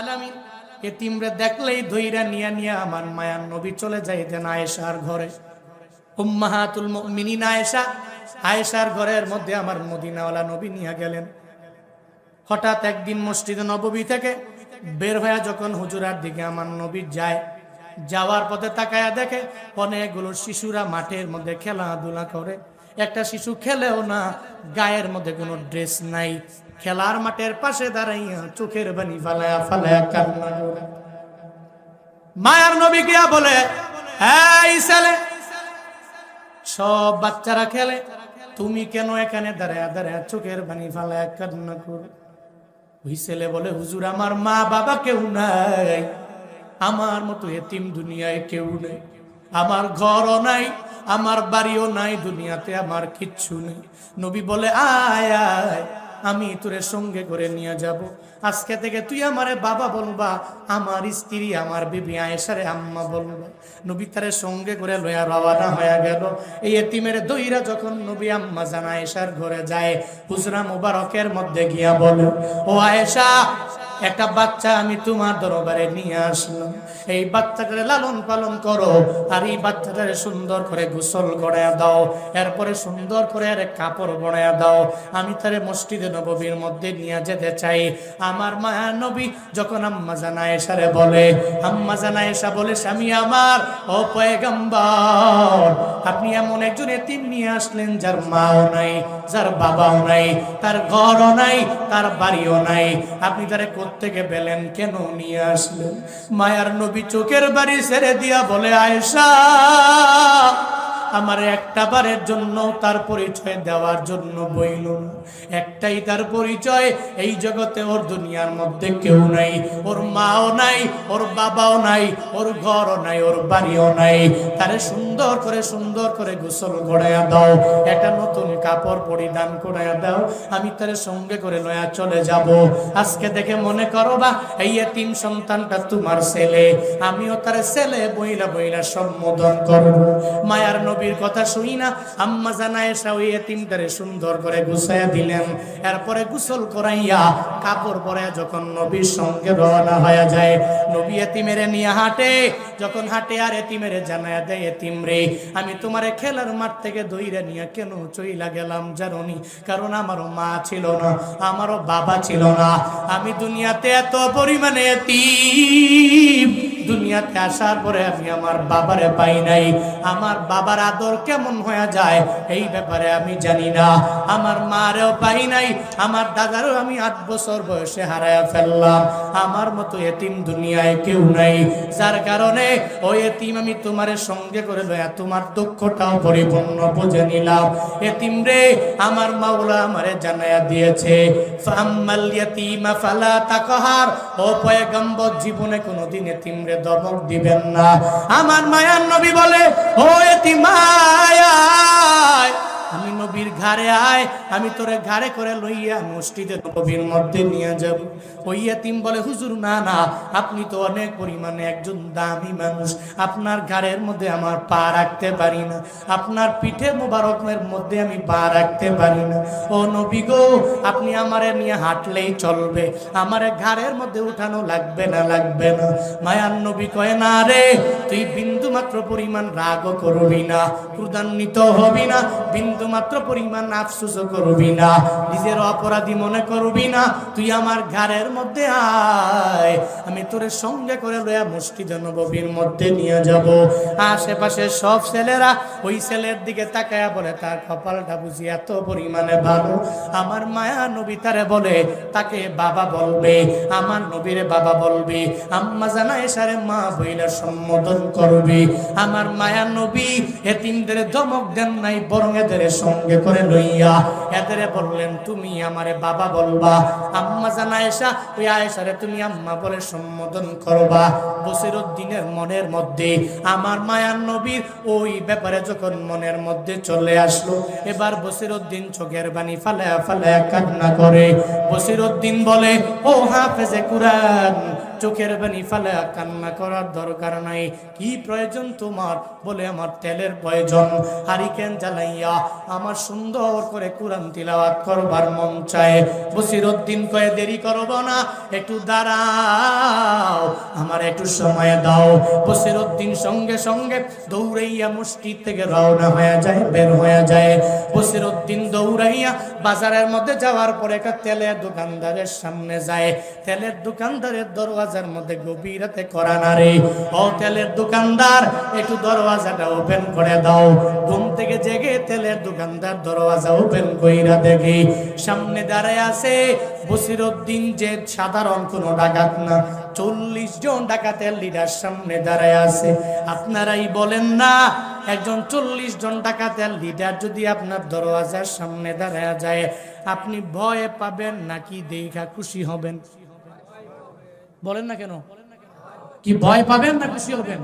আলামিন। দেখলেই নিয়া নিয়া আমার নবী চলে ঘরে। আয়েশার ঘরের মধ্যে আমার মদিনাওয়ালা নবী নিয়ে গেলেন। হঠাৎ একদিন মসজিদে নববী থেকে বের হয়ে যখন হুজুরার দিকে আমার নবী যায়, যাওয়ার পথে তাকায়া দেখে অনেকগুলো শিশুরা মাঠের মধ্যে খেলাধুলা করে। একটা শিশু খেলেও না, গায়ের মধ্যে কোনো ড্রেস নাই। খেলার মাঠের পাশে দাঁড়াইয়া চোখের বানি ফালায়া ফালায়া কান্না মায়ার নবী গিয়া বলে ছেলে, সব বাচ্চারা খেলে, তুমি কেন এখানে দাঁড়ায় দাঁড়ায় চোখের বানি ফালায়া কান্না করো ওই ছেলে বলে, হুজুর, আমার মা বাবা কেউ নাই, আমার মতো এতিম দুনিয়ায় কেউ নেই, আমার ঘরও নাই, আমার বাড়িও নাই, দুনিয়াতে আমার কিচ্ছু নেই। নবী বলে, আয় আয় আমি তোরে সঙ্গে করে নিয়ে যাব। আজকে থেকে তুই আমারে বাবা বলবা, আমার স্ত্রী, আমার বিবি আয়েশারে আম্মা বলবা। নবী তারে সঙ্গে করে লয়া রওয়ানা হয়ে গেল। এই এতিমের দইরা যখন নবী আম্মা জান এসার ঘরে যায়, হুজরা মুবারকের মধ্যে গিয়া বলে, ও আয়েশা একটা বাচ্চা আমি তোমার দরবারে নিয়ে আসলাম। এই বাচ্চাটারে লালন পালন করো আর এই বাচ্চাটারে সুন্দর করে গোসল গড়ায় দাও। এরপরে সুন্দর করে আরে কাপড় বড়ায় দাও। আমি তারে মসজিদে নববীর মধ্যে নিয়ে যেতে চাই। আমার মায়া নবী যখন আম্মা জানা এসারে বলে, আম্মা জানা এসা বলে, স্বামী আমার, ও পয়গম্বর আপনি এমন একজন এতিম নিয়ে আসলেন যার মাও নাই, যার বাবাও নাই, তার ঘরও নাই, তার বাড়িও নাই। আপনি তারে থেকে পেলেন? কেন নিয়ে আসলেন? মায়ার নবী চোখের বাড়ি ছেড়ে দিয়া বলে, আয়েশা আমার একটা বারের জন্য তার পরিচয় দেওয়ার জন্য বইল না। একটাই তার পরিচয়, এই জগতে ওর দুনিয়ার মধ্যে কেউ নাই। ওর মাও নাই, ওর বাবাও নাই, ওর ঘরও নাই, ওর বাড়িও নাই। তারে সুন্দর করে সুন্দর করে গোসল গড়াইয়া দাও। একটা নতুন কাপড় পরিধান করাইয়া দাও। আমি তারে সঙ্গে করে লয়া চলে যাব। আজকে দেখে মনে করো বা, এই তিন সন্তানটা তোমার ছেলে। আমিও তার ছেলে বইলা বইলা সম্বোধন করব। মায়ার নবীর কথা শুনি না, আম্মা জানা এসা ওই এতিমটারে সুন্দর করে গুছাইয়া দিলেন। এরপরে গোসল করাইয়া কাপড় পরে যখন নবীর সঙ্গে রওনা হয়ে যায়, নবী এতিমেরে নিয়ে হাঁটে, যখন হাঁটে আর এতিমেরে জানায়া দেয় এতিম রে আমি তোমারে খেলার মাঠ থেকে দইরা নিয়ে কেন চইলা গেলাম জানি কারণ আমারও মা ছিল না, আমারও বাবা ছিল না। আমি দুনিয়াতে এত পরিমাণে এতিম দুনিয়াতে আসার পরে আমি আমার বাবারে পাই নাই। আমার বাবার আদর কেমন হয়ে যায়, এই ব্যাপারে আমি জানি না। আমার মারেও পাই নাই, আমার দাদারও আমি আট বছর বয়সে হারায় ফেললাম। আমার মতো এতিম দুনিয়ায় কেউ নাই। যার কারণে ওই এতিম আমি তোমার সঙ্গে করে লয়া তোমার দুঃখটাও পরিপূর্ণ বুঝে নিলাম। এতিম রে, আমার মাওলা আমারে জানায়া দিয়েছে ফাম্মাল ইয়াতিমা ফালা তাকহার। ও পয়গম্বর জীবনে কোনোদিন এতিম রে দমক দিবেন না। আমার মায়ার নবী বলে ও এতিমায় আমি নবীর ঘাড়ে আয়, আমি তোরে ঘাড়ে করে লইয়া মসজিদে নবীর মধ্যে নিয়ে যাব। ওই এতিম বলে, হুজুর, না না, আপনি তো অনেক পরিমাণে একজন দামি মানুষ। আপনার ঘাড়ের মধ্যে আমার পা রাখতে পারি না। আপনার পিঠে মোবারকের মধ্যে আমি পা রাখতে পারি না। ও নবী গো, আপনি আমারে নিয়ে হাঁটলেই চলবে। আমার ঘাড়ের মধ্যে উঠানো লাগবে না লাগবে না। মায়ার নবী কয়, না রে, তুই বিন্দু মাত্র পরিমাণ রাগও করবি না ক্রুদান্বিত হবি না। বিন্দু মাত্র পরিমাণ আফসুস করবি না, নিজের অপরাধী মনে করবি না, তুই আমার ঘরের মধ্যে আয়। আমি তোর সঙ্গে করে লয়া মসজিদ নবীর মধ্যে নিয়ে যাব। আশেপাশে সব ছেলেরা ওই ছেলের দিকে তাকায়া বলে, তার কপালটা বুঝি এত পরিমাণে ভালো। আমার মায়া নবী তারে বলে, তাকে বাবা বলবে, আমার নবীরে বাবা বলবে, আম্মা জানা এসারে মা বইলা সম্বোধন করবে। আমার মায়া নবী এতিমদের ধমক দেন নাই, বরং এদের সঙ্গে করে লইয়া এদের বললেন, তুমি আমারে বাবা বলবা। আম্মা জানা এসা, ওই আয়েশারে তুমি আম্মা বলে সম্বোধন করবা। বসিরুদ্দিনের মনের মধ্যে, আমার মায়ার নবীর ওই ব্যাপারে যখন মনের মধ্যে চলে আসলো, এবার বসিরুদ্দিন চোখের বাণী ফালায়া ফালে কান্না করে। বসিরুদ্দিন বলে, ও হাফেজে কুরআন চোখের বানি ফেলে কান্না করার দরকার নাই। কি প্রয়োজন তোমার? বলে আমার তেলের প্রয়োজন। হারিকেন জ্বালাইয়া আমার সুন্দর করে কোরআন তিলাওয়াত করবার মন চায়। বসির উদ্দিন কয়ে, দেরি করব না, একটু দাঁড়াও, আমার একটু সময় দাও। বসির উদ্দিন সঙ্গে সঙ্গে দৌড়াইয়া মসজিদ থেকে রওনা হয়ে যায়, বের হয়ে যায়। বসির উদ্দিন দৌড়াইয়া বাজারের মধ্যে যাওয়ার পরে একটা তেলের দোকানদারের সামনে যায়। তেলের দোকানদারের দরওয়াজার মধ্যে গভীরাতে করা নারে ও তেলের দোকানদার, একটু দরওয়াজাটা ওপেন করে দাও। ঘুম থেকে জেগে তেলের দোকানদার দরওয়াজা ওপেন কইরা দেখি, সামনে দাঁড়ায় আছে বসির উদ্দিন যে সাধারণ কোনো ডাকাত না। চল্লিশ জন ডাকাতের লিডার সামনে দাঁড়ায় আছে। আপনারাই বলেন না, একজন চল্লিশ জন ডাকাতের লিডার যদি আপনার দরওয়াজার সামনে দাঁড়ায় যায়, আপনি ভয় পাবেন নাকি, দেখা খুশি হবেন। বলেন না কেন? কি ভয় পাবেন না খুশি হবেন?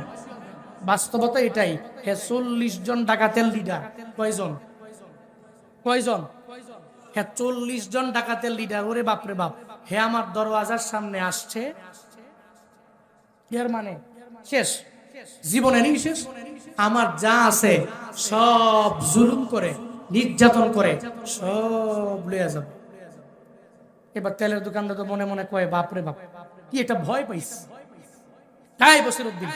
বাস্তবতা এটাই হে চল্লিশ জন ডাকাতের লিডার কয়জন? কয়জন? হ্যাঁ চল্লিশ জন ডাকাতের লিডার ওরে বাপরে বাপ। হে আমার দরওয়াজার সামনে আসছে। এর মানে? শেষ। জীবনে শেষ। আমার যা আছে সব জুলুম করে, নির্যাতন করে, সব যাবে। এবার তেলের দোকানদার তো মনে মনে কয়, বাপরে বাপ। কি এটা ভয় পাইস? তাই বসির উদ্দিন,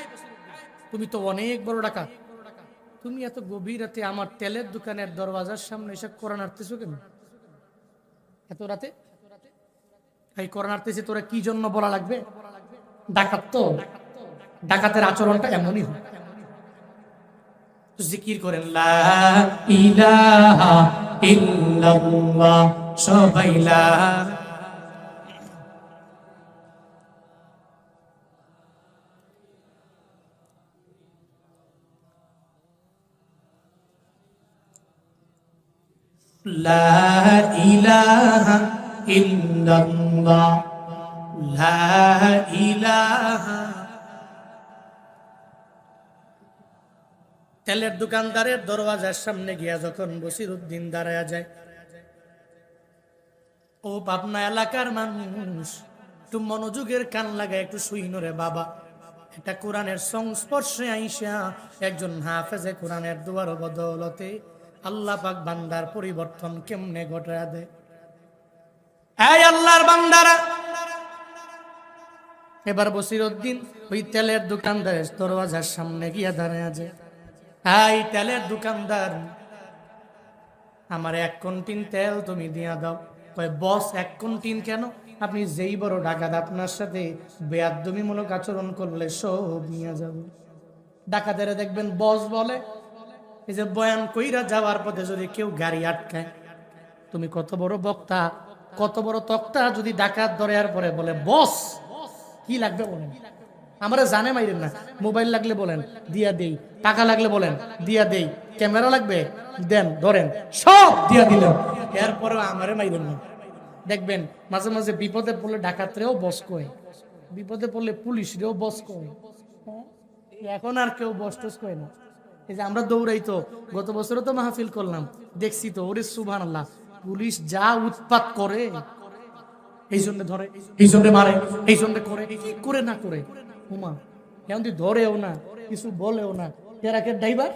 তুমি তো অনেক বড় ডাকাত। তুমি এত গভীর রাতে আমার তেলের দোকানের দরওয়াজার সামনে এসে কোরআন আটতেছো কেন? এত রাতে? এই কোরআন আটতেছে তোরা কি জন্য বলা লাগবে? ডাকাত তো। ডাকাতের আচরণটা এমনই হয় জিকির করেন, লা ইলাহা ইল্লাল্লাহ। সবাই, লা লা তেলের দোকানদারের দরওয়াজার সামনে গিয়া যখন বসির উদ্দিন দাঁড়ায় যায়, ও পাবনা এলাকার মানুষ, একটু মনোযোগের কান লাগায় একটু শুইনরে বাবা। এটা কোরআনের সংস্পর্শে আইসা একজন হাফেজে কোরআনের দুয়ার বদলতে আল্লাহ পাক বান্দার পরিবর্তন কেমনে ঘটায় দেয়? আল্লাহর বান্দারা! এবার বসির উদ্দিন ওই তেলের দোকানদারের দরওয়াজার সামনে গিয়া দাঁড়ায় আছে এই তেলের দোকানদার, আমার এক কন্টিন তেল তুমি দিয়া দাও। কয়, বস, এক কন্টিন কেন? আপনি যেই বড় ডাকাত আপনার সাথে বেয়াদমিমূলক আচরণ করলে সব নিয়ে যাবে। ডাকাতের দেখবেন, বস বলে এই যে বয়ান কইরা যাওয়ার পথে যদি কেউ গাড়ি আটকায়, তুমি কত বড় বক্তা, কত বড় তক্তা যদি ডাকাত ধরে আর পরে বলে, বস, কি লাগবে বলেন? আমরা জানে মাইরেন না, মোবাইল লাগলে বলেন, দিয়া দেই। টাকা লাগলে বলেন, দিয়া দেই। ক্যামেরা লাগবে, দেন, ধরেন। সব দিয়া দিলেন এরপরে আমারে মাইরেন না। দেখবেন, মাঝে মাঝে বিপদে পড়লে ডাকাতরেও বস কয়, বিপদে পড়লে পুলিশরেও বস কয়। হ্যাঁ? এখন আর কেউ বস টস কয় না। এই যে আমরা দৌড়াই তো গত বছরও তো মাহফিল করলাম, দেখছি তো, ওরে সুভান আল্লাহ পুলিশ যা উৎপাত করে, এই জন্য ধরে, এই জন্য মারে, এই জন্য করে, কি করে না করে? হুমা এখন তুই ধরেও না, কিছু বলেও না, টেরাকের ড্রাইভার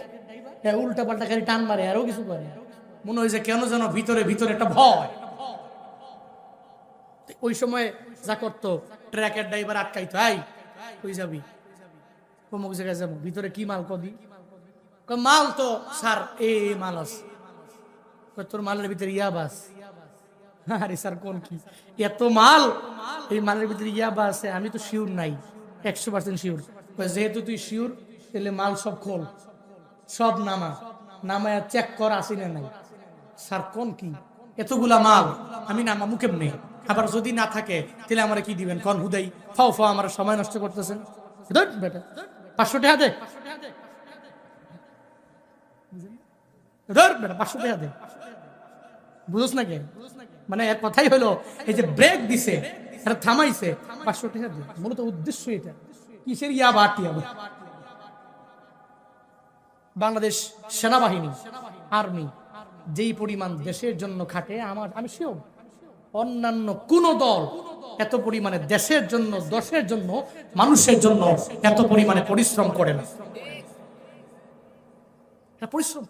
হ্যাঁ উল্টা পাল্টা খালি টান মারে, আরও কিছু করে। মনে হয় যে কেন যেন ভিতরে ভিতরে একটা ভয়। ওই সময় যা করতো ট্র্যাকের ড্রাইভার আটকাইতো আই কই যাবি? অমুক জায়গায় যাব, ভিতরে কি মাল কদি? মাল তো স্যার এ মাল আছে তোর মালের ভিতরে ইয়াবাস আরে স্যার কোন কি এত মাল এই মালের ভিতরে ইয়াবা আছে আমি তো শিওর নাই একশো পার্সেন্ট শিওর যেহেতু তুই শিওর তাহলে মাল সব খোল সব নামা নামায় চেক কর আসি না নাই স্যার কোন কি এতগুলা মাল আমি নামা মুখে নেই আবার যদি না থাকে তাহলে আমার কি দিবেন কন হুদাই ফাও ফাও আমার সময় নষ্ট করতেছেন বেটা পাঁচশো টাকা দে মানে কথাই এই যে ব্রেক দিছে থামাইছে মূলত উদ্দেশ্য এটা। কিসের ইয়া বাংলাদেশ সেনাবাহিনী আর্মি যেই পরিমাণ দেশের জন্য খাটে, আমার, আমি শিওর অন্যান্য কোন দল এত পরিমাণে দেশের জন্য, দশের জন্য, মানুষের জন্য এত পরিমাণে পরিশ্রম করে না। পরিশ্রম।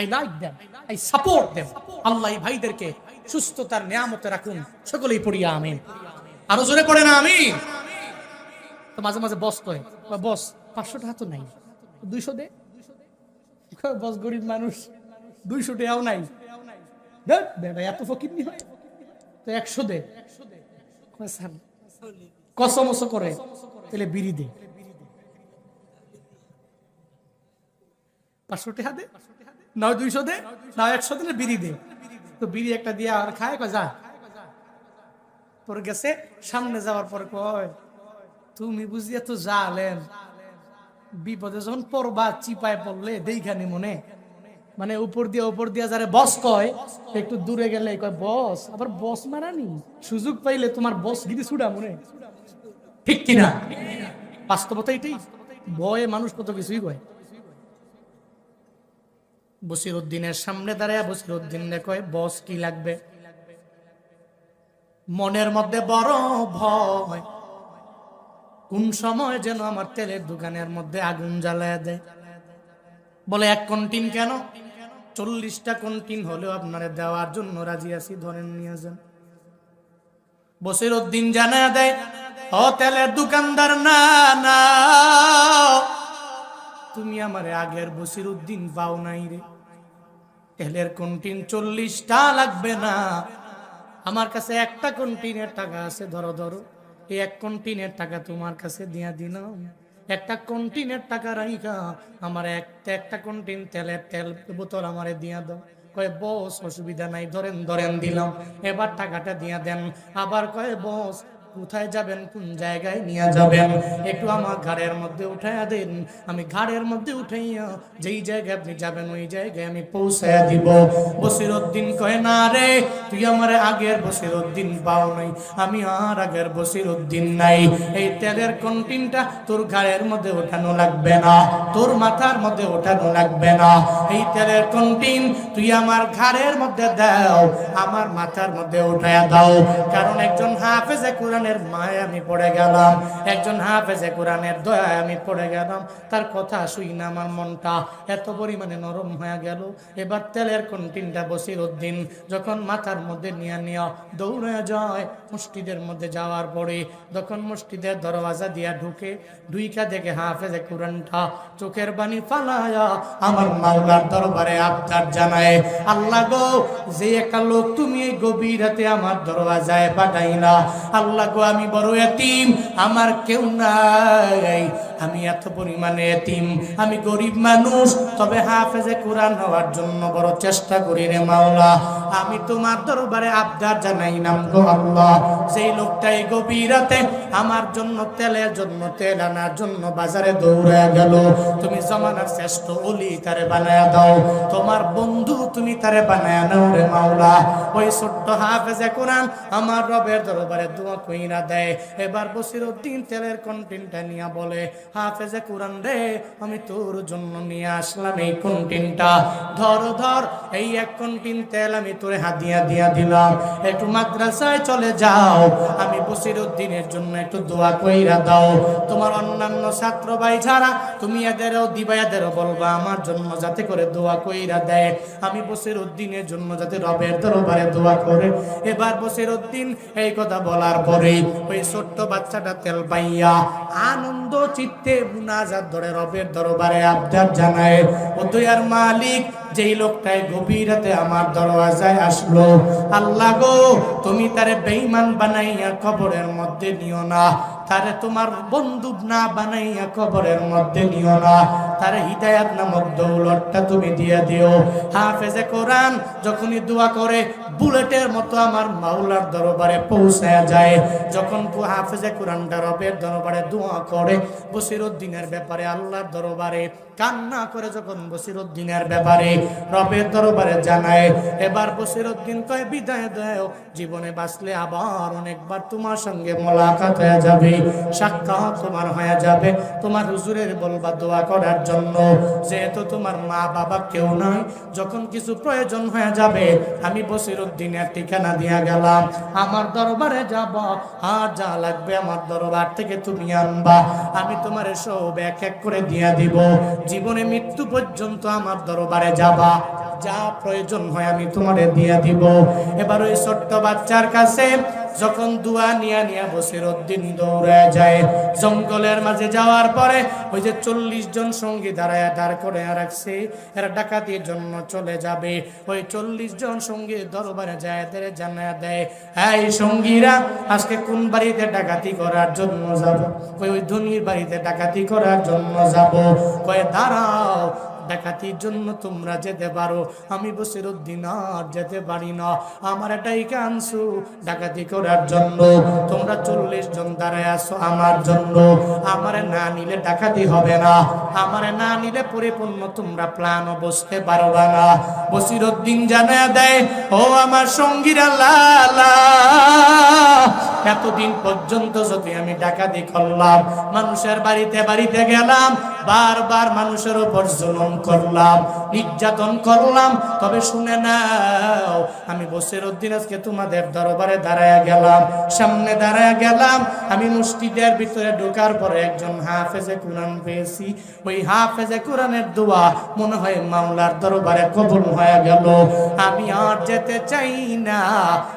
I like them I support them Allah এই ভাইদেরকে সুস্থতার নিয়ামতে রাখুন। সকলেই পড়িয়া আমিন। আরও জোরে পড়ে না আমি তো মাঝে মাঝে বস কয় বস, পাঁচশো টাকা তো নাই। দুইশো দে। বস, গরিব মানুষ, দুইশো টাকাও নাই। এত ফকির নি হয়। তো একশো দে। কসমস করে, তাহলে বিড়ি দে। পাঁচশো টাকা দে। নয় দুইশো দে, নয় একশো দিলে বিড়ি দে। তো বিড়ি একটা দিয়ে আর খায় যা। তোর গেছে, সামনে যাওয়ার পর কয়, তুমি বুঝিয়ে তো জালেন বিপদে যখন পড়বা, চিপায় পড়লে দেইখানি মনে। মানে উপর দিয়ে উপর দিয়ে যারে বস কয়, একটু দূরে গেলে কয়, বস, আবার বস মারানি সুযোগ পাইলে তোমার বস গিরি ছুড়া মনে। ঠিক কিনা? বাস্তবতা এটাই। ভয়ে মানুষ কত কিছুই কয়। বসির উদ্দিনের সামনে দাঁড়ায় বসির উদ্দিন কয়, বস, কি লাগবে? মনের মধ্যে বড় ভয়। কোন সময় যেন আমার তেলের দোকানের মধ্যে আগুন জ্বালায় দেয়। বলে, এক কন্টিন কেন? চল্লিশটা কন্টিন হলেও আপনারা দেওয়ার জন্য রাজি আছি, ধরেন নিয়ে যান। বসির উদ্দিন জানা দেয় ও তেলের দোকানদার, না না। তুমি আমার আগের বসির উদ্দিন পাও নাই রে। তেলের কন্টিন চল্লিশটা লাগবে না। আমার কাছে একটা কন্টিনের টাকা আছে, ধরো ধরো। এই এক কন্টিনের টাকা তোমার কাছে দিয়া দিলাম। একটা কন্টিনের টাকা রাইখা, আমার একটা একটা কন্টিন তেলের তেল বোতল আমারে দিয়া দাও। কয়, বস, অসুবিধা নাই, ধরেন ধরেন দিলাম। এবার টাকাটা দিয়া দেন। আবার কয়, বস কোথায় যাবেন? কোন জায়গায় নিয়ে যাবেন? একটু আমার ঘাড়ের মধ্যে উঠাইয়া দিন। আমি ঘাড়ের মধ্যে উঠাইয়া যেই জায়গায় আপনি যাবেন, ওই জায়গায় আমি পৌঁছাইয়া দিব। বসির উদ্দিন কয়, না রে, তুই আমার আগের বসির উদ্দিন পাও নাই। আমি আর আগের বসির উদ্দিন নাই। এই তেলের কন্টিনটা তোর ঘাড়ের মধ্যে ওঠানো লাগবে না। তোর মাথার মধ্যে ওঠানো লাগবে না। এই তেলের কন্টিন তুই আমার ঘাড়ের মধ্যে দাও। আমার মাথার মধ্যে উঠাইয়া দাও। কারণ একজন হাফেজে কোরআনের মায় আমি পড়ে গেলাম। একজন হাফেজে কোরআনের দয়ায় আমি পড়ে গেলাম। তার কথা শুই না আমার মনটা। এত পরিমাণে নরম হয়ে গেল। এবার তেলের কন্টিনটা বসির উদ্দিন যখন মাথার মধ্যে নিয়ে নিয়ে দৌড়ে যায় মসজিদের মধ্যে যাওয়ার পরে, তখন মসজিদের দরওয়াজা দিয়া ঢুকে ঢুইকা দেখে হাফেজে কোরআনটা চোখের বাণী ফালায়া আমার মাওলার দরবারে আবদার জানায়, আল্লাহ গো, যে একটা লোক তুমি এই গভীর রাতে আমার দরওয়াজায় পাঠাইলা। আল্লাহ গো আমি বড় এতিম আমার কেউ নাই। আমি এত পরিমাণে এতিম, আমি গরিব মানুষ, তবে হাফেজে কোরআন হওয়ার জন্য বড় চেষ্টা করি রে মাওলা। আমি তোমার দরবারে আবদার জানাই নাম গো আল্লাহ। সেই লোকটা এই গভীর রাতে আমার জন্য তেলের জন্য তেল আনার জন্য বাজারে দৌড়ে গেল, তুমি জমানার শ্রেষ্ঠ অলি তারে বানায়া দাও। তোমার বন্ধু তুমি তারে বানায়া নাও রে মাওলা। ওই ছোট্ট হাফেজে কোরআন আমার রবের দরবারে দোয়া কইরা দেয়। এবার বসির উদ্দিন তেলের কন্টিনটা নিয়ে বলে হাফেজে কোরআন রে, আমি তোর জন্য নিয়ে আসলাম এই কন্টিনটা। ধর ধর, এই এক কন্টিন তেল আমি তোরে হাদিয়া দিয়া দিলাম। একটু মাদ্রাসায় চলে যাও, আমি বসির উদ্দিনের জন্য একটু দোয়া কইরা দাও। তোমার অন্যান্য ছাত্র ভাই ছাড়া তুমি এদেরও দিবা এদেরও বলবা, আমার জন্য যাতে করে দোয়া কইরা দেয়। আমি বসির উদ্দিনের জন্য যাতে রবের দরবারে দোয়া করে। এবার বসির উদ্দিন এই কথা বলার পরে ওই ছোট্ট বাচ্চাটা তেল পাইয়া আনন্দ, চিত্তে মুনাজাত ধরে রবের দরবারে আবদার জানায় ও তুই আর মালিক, যেই লোকটাই গভীর আমার দরওয়াজায় আসলো, আল্লাহ গো, তুমি তারে বেঈমান বানাইয়া কবরের মধ্যে নিও না। তারে তোমার বন্ধু না বানাইয়া কবরের মধ্যে নিও না। তারে হিদায়াত নামক দৌলতটা তুমি দিয়ে দিও। হাফেজে কোরআন যখনই দোয়া করে, বুলেটের মতো আমার মাওলার দরবারে পৌঁছায় যায়। যখন তু হাফেজে কোরআনটা রবের দরবারে দোয়া করে, বসিরুদ্দিনের ব্যাপারে, আল্লাহর দরবারে কান্না করে যখন বসিরুদ্দিনের ব্যাপারে রবের দরবারে জানায়, এবার বসিরুদ্দিন কয়, বিদায় দেও, জীবনে বাঁচলে আবার অনেকবার তোমার সঙ্গে মোলাকাত হয়ে যাবে, সাক্ষাৎ তোমার হয়ে যাবে, তোমার হুজুরের বলবা দোয়া করার জন্য। যেহেতু তোমার মা বাবা কেউ নাই, যখন কিছু প্রয়োজন হয়ে যাবে, আমি বসিরুদ্দিনের ঠিকানা দিয়া গেলাম। আমার দরবারে যাব, আর যা লাগবে আমার দরবার থেকে তুমি আনবা। আমি তোমার সব এক এক করে দিয়া দিব। জীবনে মৃত্যু পর্যন্ত আমার দরবারে যাবা। যা প্রয়োজন হয় আমি তোমারে দিয়ে দিব। এবার ওই ছোট্ট বাচ্চার কাছে যখন দুয়া নিয়া নিয়া বসির উদ্দিন দৌড়ে যায়, জঙ্গলের মাঝে যাওয়ার পরে ওই যে চল্লিশ জন সঙ্গী দাঁড়ায় দাঁড় করে রাখছে, এরা ডাকাতির জন্য চলে যাবে। ওই চল্লিশ জন সঙ্গী দরবারে যায় এদের জানা দেয়, এই সঙ্গীরা, আজকে কোন বাড়িতে ডাকাতি করার জন্য যাব? ওই ওই ধনির বাড়িতে ডাকাতি করার জন্য যাব। কয়ে, দাঁড়াও ডাকাতির জন্য তোমরা যেতে পারো। আমি বসির উদ্দিন আর যেতে পারি না। আমার এটাই কানসু ডাকাতি করার জন্য। তোমরা চল্লিশ জন দাঁড়ায় আসো আমার জন্য। আমার না নিলে ডাকাতি হবে না। আমার না নিলে পরিপূর্ণ তোমরা প্ল্যান বসতে পারবা না। বসির উদ্দিন জানা দেয় ও আমার সঙ্গীরা লালা এতদিন পর্যন্ত যদি আমি ডাকাতি করলাম, মানুষের বাড়িতে বাড়িতে গেলাম, বারবার মানুষের উপর জুলুম করলাম, নির্যাতন করলাম, তবে শুনে নাও, আমি বসের উদ্দিন আজকে তোমাদের দরবারে দাঁড়ায় গেলাম, সামনে দাঁড়ায় গেলাম, আমি মসজিদের ভিতরে ঢোকার পরে একজন হাফেজে কোরআন পেয়েছি। ওই হাফেজে কোরআনের দোয়া মনে হয় মাওলার দরবারে কবুল হয়ে গেল। আমি আর যেতে চাই না।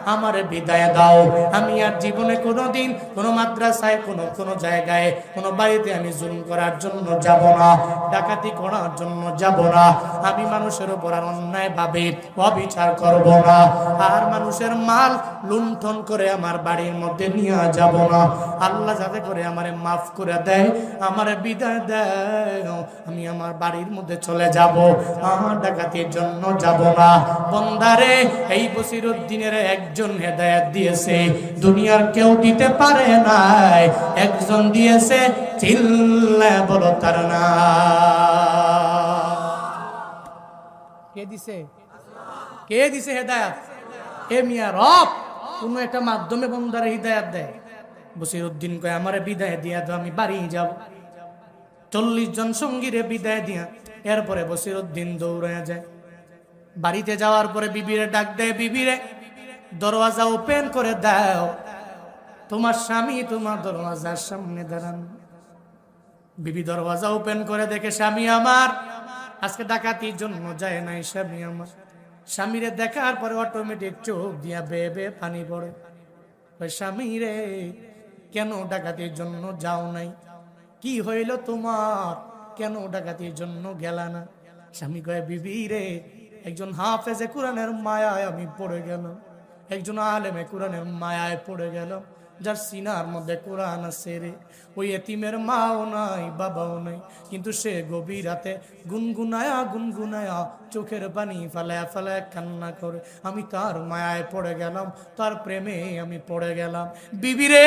আমার বিদায় দাও। আমি আর জীবনে কোনোদিন কোনো মাদ্রাসায়, কোনো কোনো জায়গায়, কোনো বাড়িতে আমি জুলুম করার জন্য যাব না। ডাকাতি করার জন্য যাব না। আমি মানুষের উপর আর অন্যায় ভাবে অবিচার করব না। আর মানুষের মাল লুণ্ঠন করে আমার বাড়ির মধ্যে নিয়ে যাব না। আল্লাহ যাতে করে আমারে মাফ করে দেয়, আমার বিদায় দেয়। আমি আমার বাড়ির মধ্যে চলে যাব। আমার ডাকাতির জন্য যাব না। বন্দারে এই বসির উদ্দিনের একজন হেদায়াত দিয়েছে। দুনিয়ার কেউ দিতে পারে নাই। একজন দিয়েছে, চিল্লা বলো তার না। কে দিছে? কে দিছে হেদায়াত? এ মিয়া রব, কোন একটা মাধ্যমে বন্দারে হৃদায়াত দেয়। বসির উদ্দিন কয়, আমারে বিদায় দিয়া দাও, আমি বাড়ি যাব। চল্লিশ জন সঙ্গীরে বিদায় দিয়া, এরপরে বসির উদ্দিন দৌড়ে যায়। বাড়িতে যাওয়ার পরে বিবিরে ডাক দেয়, বিবিরে, দরওয়াজা ওপেন করে দাও। তোমার স্বামী তোমার দরওয়াজার সামনে দাঁড়ান। বিবি দরওয়াজা ওপেন করে দেখে, স্বামী আমার, আজকে ডাকাতির জন্য যায় নাই, স্বামী আমার। স্বামীরে দেখার পরে অটোমেটিক চোখ দিয়া বেয়ে বেয়ে পানি পড়ে। ওই স্বামী রে, কেন ডাকাতির জন্য যাও নাই? কি হইল তোমার? কেন ডাকাতির জন্য গেলা না? স্বামী কয়ে, বিবি রে একজন হাফেজে কোরআনের মায়ায় আমি পড়ে গেলাম। একজন আলেমে কোরআনের মায়ায় পড়ে গেলাম। যার সিনার মধ্যে কোরআন আছে রে। ওই এতিমের মাও নাই, বাবাও নাই। কিন্তু সে গভীর রাতে গুনগুনায়া গুনগুনায়া চোখের পানি ফালায়া ফালায়া কান্না করে। আমি তার মায়ায় পড়ে গেলাম, তার প্রেমে আমি পড়ে গেলাম। বিবিরে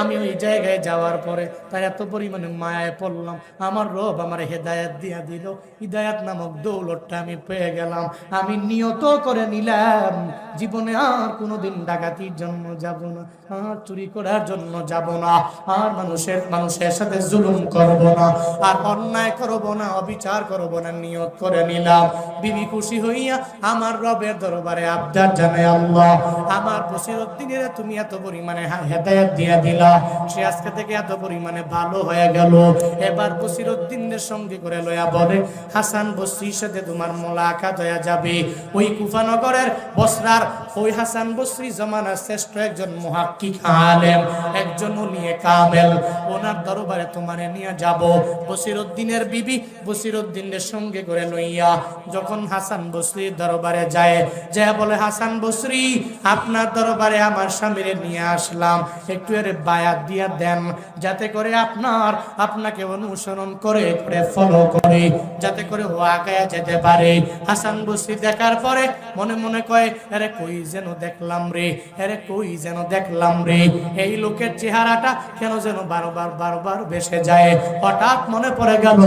আমি ওই জায়গায় যাওয়ার পরে তার এত পরিমাণে মায়ায় পড়লাম। আমার রব আমার হেদায়াত দিয়া দিল। হিদায়াত নামক দৌলতটা আমি পেয়ে গেলাম। আমি নিয়ত করে নিলাম। জীবনে আর কোনোদিন ডাকাতির জন্য যাব না, আর চুরি করার জন্য যাব না, আর মানুষের মানুষের সাথে জুলুম করব না, আর অন্যায় করব না, অবিচার করব না, নিয়ত করে নিলাম। বিবি খুশি হইয়া আমার রবের দরবারে আবদার জানাই আল্লাহ, আমার বসির তুমি এত পরিমাণে হেদায়াত দিয়া দিলা। সে আজকে থেকে এত পরিমাণে ভালো হয়ে গেল। এবার বসির সঙ্গে করে লয়া বলে, হাসান বসরির সাথে তোমার মোলাকাত হয়ে যাবে। ওই কুফানগরের বসরার, ওই হাসান বসরি জমানার শ্রেষ্ঠ একজন আলেম, একজন নিয়ে কামেল। ওনার দরবারে নিয়ে যাব। বসির বিবি বসির সঙ্গে করে লইয়া যখন হাসান বসরির দরবারে যায় যায় বলে, হাসান বসরি, আপনার দরবারে আমার স্বামীরে নিয়ে আসলাম। একটু এর বায়াত দিয়া দেন, যাতে করে আপনার আপনাকে অনুসরণ করে করে ফলো করে, যাতে করে ও আগায়া যেতে পারে। হাসান বসি দেখার পরে মনে মনে কয়, আরে কই যেন দেখলাম রে, আরে কই যেন দেখলাম রে, এই লোকের চেহারাটা কেন যেন বারবার বারবার ভেসে যায়? হঠাৎ মনে পড়ে গেল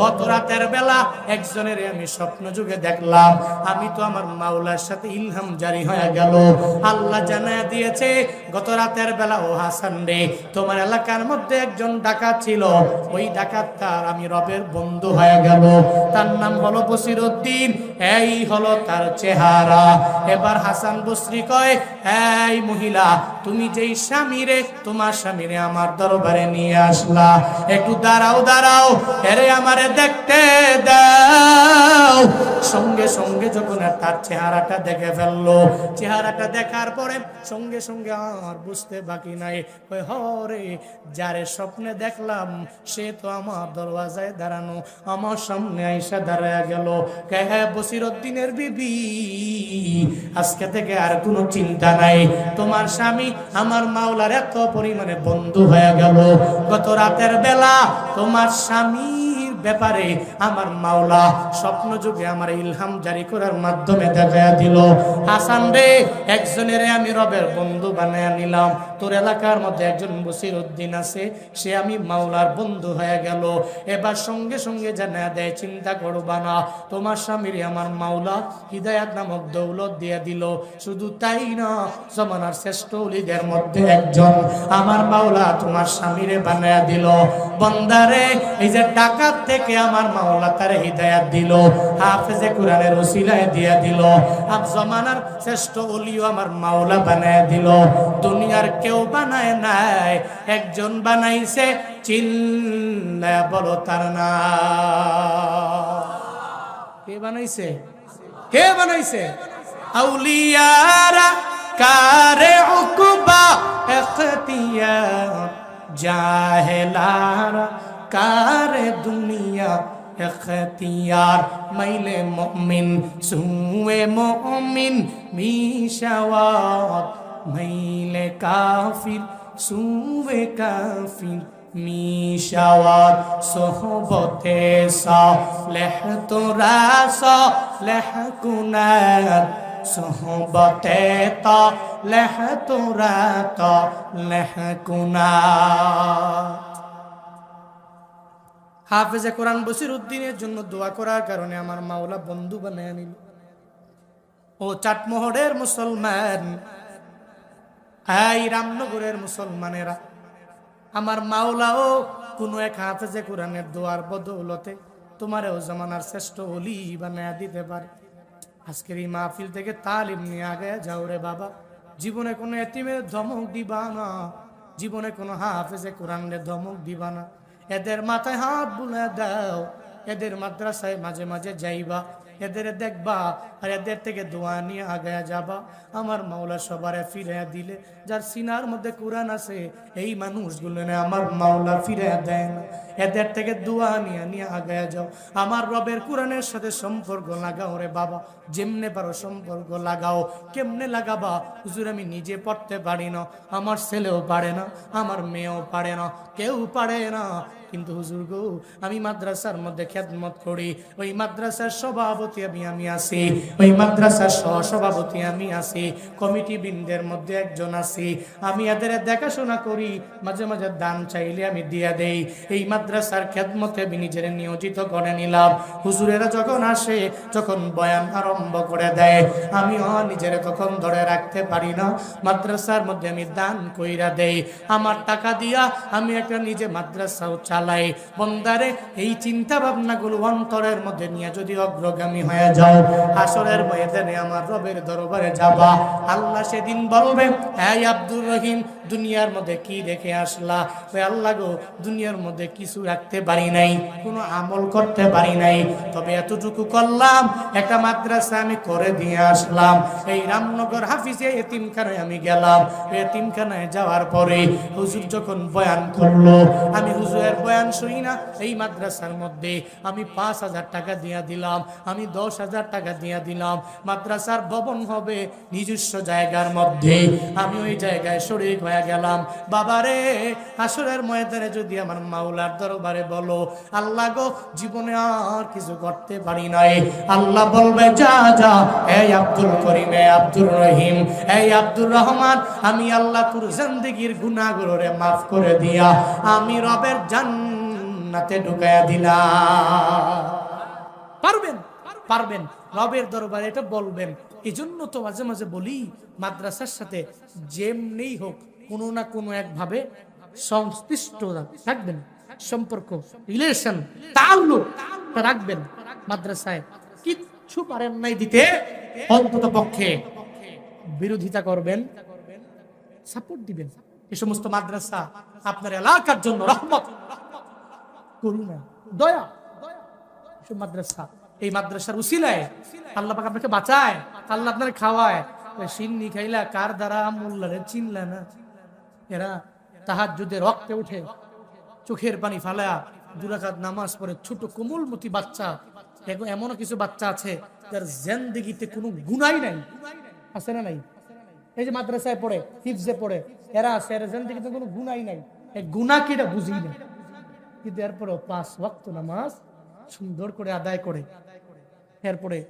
গত রাতের বেলা একজনের আমি স্বপ্ন যুগে দেখলাম। আমি তো আমার মাওলার সাথে ইলহাম জারি হয়ে গেল। আল্লাহ জানায় দিয়েছে গত রাতের বেলা, ও হাসান রে, তোমার এলাকার মধ্যে একজন ডাকাত ছিল। ওই ডাকাত তার আমি রবের বন্ধু হয়ে গেল। তার নাম হলো বসির উদ্দিন এই হলো তার চেহারা। এবার হাসান বসরি কয়, এই মহিলা, তুমি যেই স্বামীরে তোমার স্বামীরে আমার দরবারে নিয়ে আসলা। একটু দাঁড়াও দাঁড়াও, এরে আমারে দেখতে দাও। সঙ্গে সঙ্গে যখন তার চেহারাটা দেখে ফেলল, চেহারাটা দেখার পরে সঙ্গে সঙ্গে আর বুঝতে বাকি নাই। ওই হরে, যারে স্বপ্নে দেখলাম, সে তো আমার দরওয়াজায় দাঁড়ানো, আমার সামনে আইসা দাঁড়ায় গেল। কে হ্যাঁ বসিরুদ্দিনের বিবি, আজকে থেকে আর কোনো চিন্তা নাই। তোমার স্বামী আমার মাওলার এত পরিমাণে বন্ধু হয়ে গেল। গত রাতের বেলা তোমার স্বামীর ব্যাপারে আমার মাওলা স্বপ্ন যুগে আমার ইলহাম জারি করার মাধ্যমে দেখা দিল। হাসান রে, একজনের আমি রবের বন্ধু বানায় নিলাম। তোর এলাকার মধ্যে একজন বসির উদ্দিন আছে, সে আমি মাওলার বন্ধু হয়ে গেল। এবার সঙ্গে সঙ্গে জানা দেয়, চিন্তা করবা না, তোমার স্বামীর আমার মাওলা, হৃদয়াত নামক দৌলত দিয়ে দিল। শুধু তাই না, জমানার শ্রেষ্ঠ উলিদের মধ্যে একজন আমার মাওলা তোমার স্বামীরে বানায়া দিল। বন্দারে, এই যে ডাকাত থেকে আমার মাওলা তারে হৃদয়াত দিল, হাফেজে কোরআনের ওসিলায় দিয়ে দিল। আপ জমানার শ্রেষ্ঠ অলিও আমার মাওলা বানায় দিল। দুনিয়ার কেউ বানায় নাই। একজন বানাইছে, চিল্লা বলো তার না কে বানাইছে? কে বানাইছে? আউলিয়ারা কারে উকুবা এখতিয়ার, জাহেলারা কারে দুনিয়া এখতিয়ার। মাইলে মমিন, সুয়ে মমিন, মিশাওয়াত মাইলে কাফির সুয়ে কাফির মিশাওয়াত সোহবতে সালেহ তোরা সালেহ কুনাত সোহবতে তালেহ তোরা তালেহ কুনাত হাফেজে কোরআন বসির উদ্দিনের জন্য দোয়া করার কারণে আমার মাওলা বন্ধু বানায় নিল। ও চাটমোহরের মুসলমান এই রামনগরের মুসলমানেরা। আমার মাওলাও কোনো এক হাফেজে কোরআনের দোয়ার বদৌলতে তোমার ও জমানার শ্রেষ্ঠ অলি বানায় দিতে পারে। আজকের এই মাহফিল থেকে তালিম নিয়ে আগে যাও রে বাবা। জীবনে কোনো এতিমের ধমক দিবা না। জীবনে কোনো হাফেজে কোরআনের ধমক দিবা না। এদের মাথায় হাত বুলে দাও। এদের মাদ্রাসায় মাঝে মাঝে যাইবা। এদের দেখবা আর এদের থেকে দোয়া নিয়ে আগায়া যাবা। আমার মাওলা সবারে ফিরে দিলে, যার সিনার মধ্যে কোরআন আছে, এই মানুষগুলো না আমার মাওলা ফিরে দেয় না। এদের থেকে দোয়া নিয়ে নিয়ে আগায়া যাও। আমার রবের কোরআনের সাথে সম্পর্ক লাগাও রে বাবা। যেমনে পারো সম্পর্ক লাগাও, কেমনে লাগাবা? হুজুর, আমি নিজে পড়তে পারি না। আমার ছেলেও পারে না, আমার মেয়েও পারে না, কেউ পারে না। কিন্তু হুজুর গো, আমি মাদ্রাসার মধ্যে খেদমত করি। ওই মাদ্রাসার সভাপতি আমি আমি আছি। ওই মাদ্রাসার সহসভাপতি আমি আছি। কমিটি বৃন্দের মধ্যে একজন আছি। আমি এদের দেখাশোনা করি। মাঝে মাঝে দান চাইলে আমি দিয়া দেই। এই মাদ্রাসার খেদমতে আমি নিজের নিয়োজিত করে নিলাম। হুজুরেরা যখন আসে, যখন বয়ান আরম্ভ করে দেয় আমি অ নিজের তখন ধরে রাখতে পারি না। মাদ্রাসার মধ্যে আমি দান কইরা দেই। আমার টাকা দিয়া আমি একটা নিজে মাদ্রাসাও চালাই বন্দারে, এই চিন্তা ভাবনাগুলো অন্তরের মধ্যে নিয়ে যদি অগ্রগামী হয়ে যাও আসরের ময়দানে আমার রবের দরবারে যাবা। আল্লাহ সেদিন বলবে হ্যাঁ আব্দুর রহিম দুনিয়ার মধ্যে কি রেখে আসলা? ওই আল্লাহ গো, দুনিয়ার মধ্যে কিছু রাখতে পারি নাই, কোনো আমল করতে পারি নাই। তবে এতটুকু করলাম, একটা মাদ্রাসা আমি করে দিয়ে আসলাম। এই রামনগর হাফিজে এতিমখানায় আমি গেলাম। এতিমখানায় যাওয়ার পরে হুজুর যখন বয়ান করল, আমি হুজুরের বয়ান শুনি না, এই মাদ্রাসার মধ্যে আমি পাঁচ হাজার টাকা দিয়া দিলাম, আমি দশ হাজার টাকা দিয়া দিলাম। মাদ্রাসার ভবন হবে নিজস্ব জায়গার মধ্যে। আমি ওই জায়গায় শরীর গেলাম। বাবারে আসরের ময়দানে যদি আমার মাওলার দরবারে বলো, আল্লাহ গো, জীবনে আর কিছু করতে পারি নাই। আল্লাহ বলবে, যা যা, এই আব্দুল করিম এ আব্দুর রহিম, এই আব্দুর রহমান, আমি আল্লাহ তোর জিন্দগির গুনাহগুলোরে মাফ করে দিয়া, আমি রবের জান্নাতে ঢুকায়া দিলাম। পারবেন? পারবেন। রবের দরবারে এটা বলবেন। এই জন্য তো মাঝে মাঝে বলি, মাদ্রাসার সাথে যেমনি হোক কোনো না কোনো একভাবে সংশ্লিষ্ট থাকবেন, সম্পর্ক রিলেশন তাল্লুক রাখবেন। মাদ্রাসায় কিচ্ছু পারেন নাই দিতে, অন্তত পক্ষে বিরোধিতা করবেন সাপোর্ট দিবেন। এই সমস্ত মাদ্রাসা আপনার এলাকার জন্য রহমত, করুণা, দয়া সে মাদ্রাসা। এই মাদ্রাসার উসিলায় আল্লাহ আপনাকে বাঁচায়, আল্লাহ আপনার খাওয়ায়। সিন্নি খাইলা কার দ্বারা, মোল্লারে চিনলা না। এরা তাহার যুদ্ধে রক্তে উঠে চোখের পানি ফালা দুরাকাত নামাজ পড়ে। ছোট কোমলমতি বাচ্চা, এগো- এমনও কিছু বাচ্চা আছে যার জেন্দিগিতে কোনো গুণাই নাই। আছে না নাই? এই যে মাদ্রাসায় পড়ে, হিফজে পড়ে, এরা আছে, এরা জেন্দিগিতে কোনো গুণাই নাই। এই গুণা কিটা বুঝি না। কিন্তু এরপরেও পাঁচ ওয়াক্ত নামাজ সুন্দর করে আদায় করে। এরপরে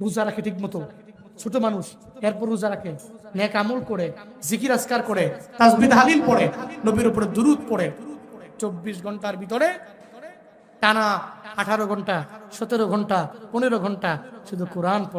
রোজা রাখে ঠিক মতো ছোট মানুষ, এরপর রোজা রাখে, নেক আমল করে, জিকির আসকার করে তাজবিদ হালিল পড়ে, নবীর উপরে দুরুদ পড়ে, চব্বিশ ঘণ্টার ভিতরে টানা আঠারো ঘণ্টা, সতেরো ঘণ্টা, পনেরো ঘণ্টা শুধু কোরআন পড়ে।